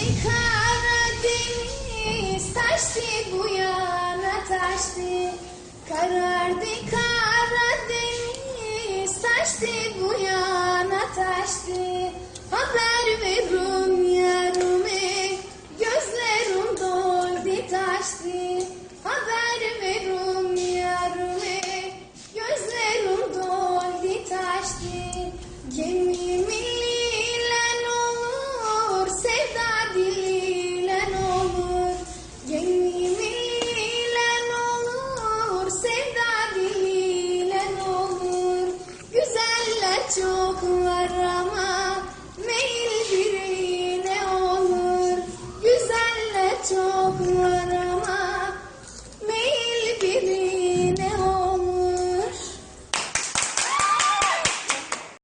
Şimdi Karadeniz taştı bu yana taştı. Karardı Karadeniz taştı bu yana taştı. Haber verin yarime gözlerim doldu taştı. Haber verin yarime gözlerim doldu taştı. Gemimi çoklarama meyil birey ne olur güzelle çoklar.